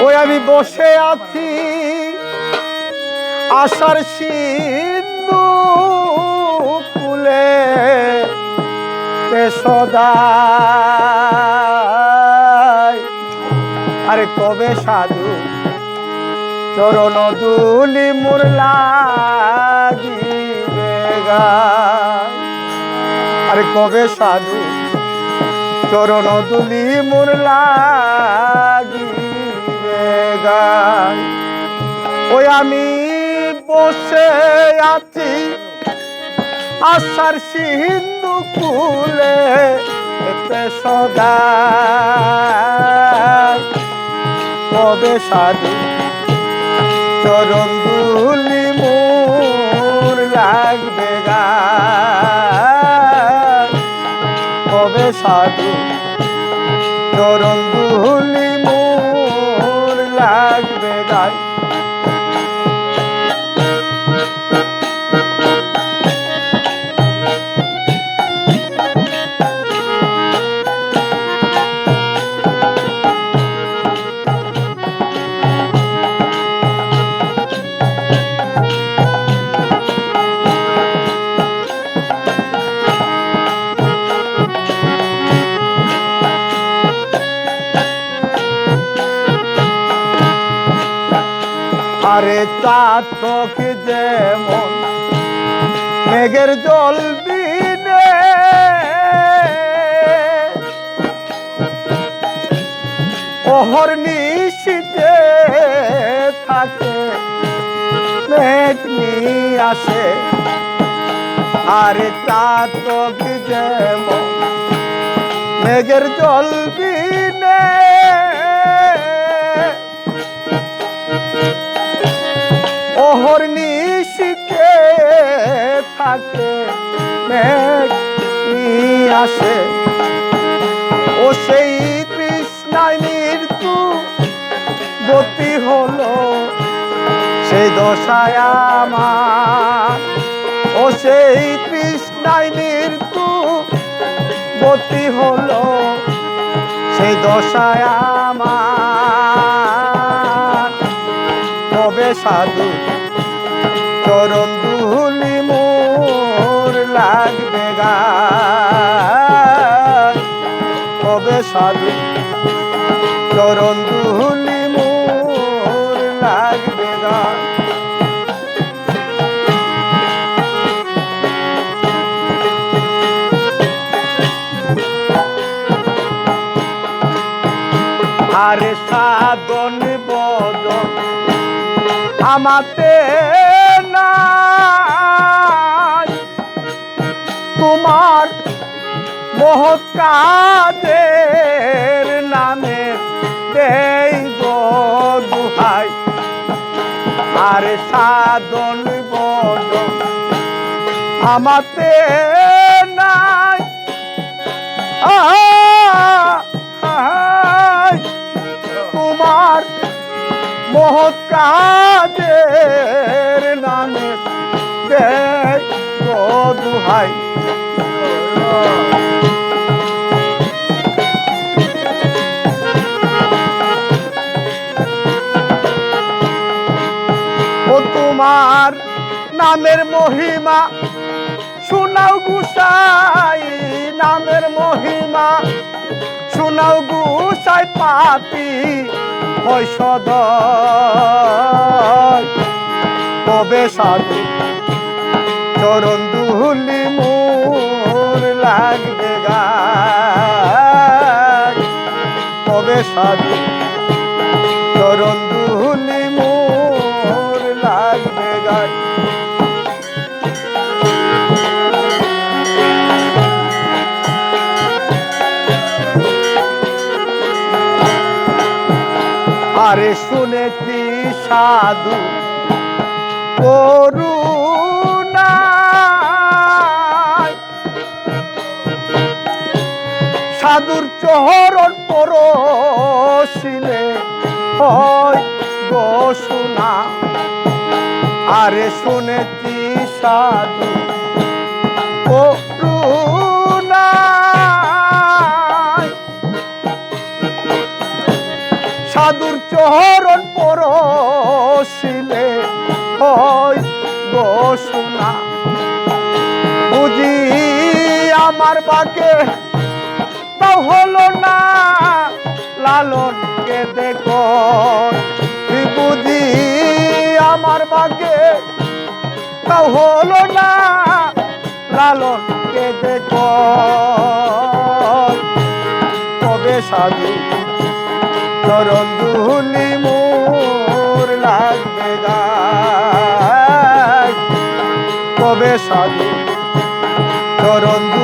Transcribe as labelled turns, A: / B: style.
A: ওই আমি বসে আছি আশার সিন্ধু কুলে সদাই আরে কবে সাধু? চরণ দুলি মোর লাগিবে গায়। আরে কবে সাধু? চরণ দুলি মোর লাগিবে। ওই আমি বসে আছি আশার সিন্ধু কুলে, এতে সদা কবে সাধু চরণ দুলি মোর লাগবে গা কবে সাধু চরণ দুলি মোর লাগবে গায় চাতক যেমন মেঘের জল বিনে। অহর নিশিতে থাকে, মেঘ আসে। আরে চাতক যেমন মেঘের জল বিনে। থাকে, মেঘ নিয়ে আসে। ও সেই তৃষ্ণায় মৃত্যু, গতি হলো সেই দশায় আমার। ও সেই তৃষ্ণায় মৃত্যু, গতি হলো সেই দশায় আমার। কবে সাধু কবে সাধু চরণ দুলি মোর লাগবে গায়। আরে সাধন বদন আমাতে না তোমার মহৎ কাজের নামে দেই দুহাই। আরে সাধন বদন আমাতে নাই। তোমার মহৎ কাজের নামে গো দুহাই। তোমার নামের মহিমা। শোনাও গুসাই নামের মহিমা। শোনাও গুসাই পাপি হয় সদয়। কবে সাধু চরণ দুলি মোর লাগবে গা কবে সাধু আরে শুনেছি সাধু করুণা সাধুর চহরণ পরশিলে হয় গো শোনা আরে শুনেছি সাধু, ও সাধুর চহরণ পরশিলে হয় গোসুনা বুঝি আমার বাকে তাও হলো না লালন কেঁদে কর হলো না লালন কবে সাধু চরণ মোর লাগবে কবে সাধু চরণ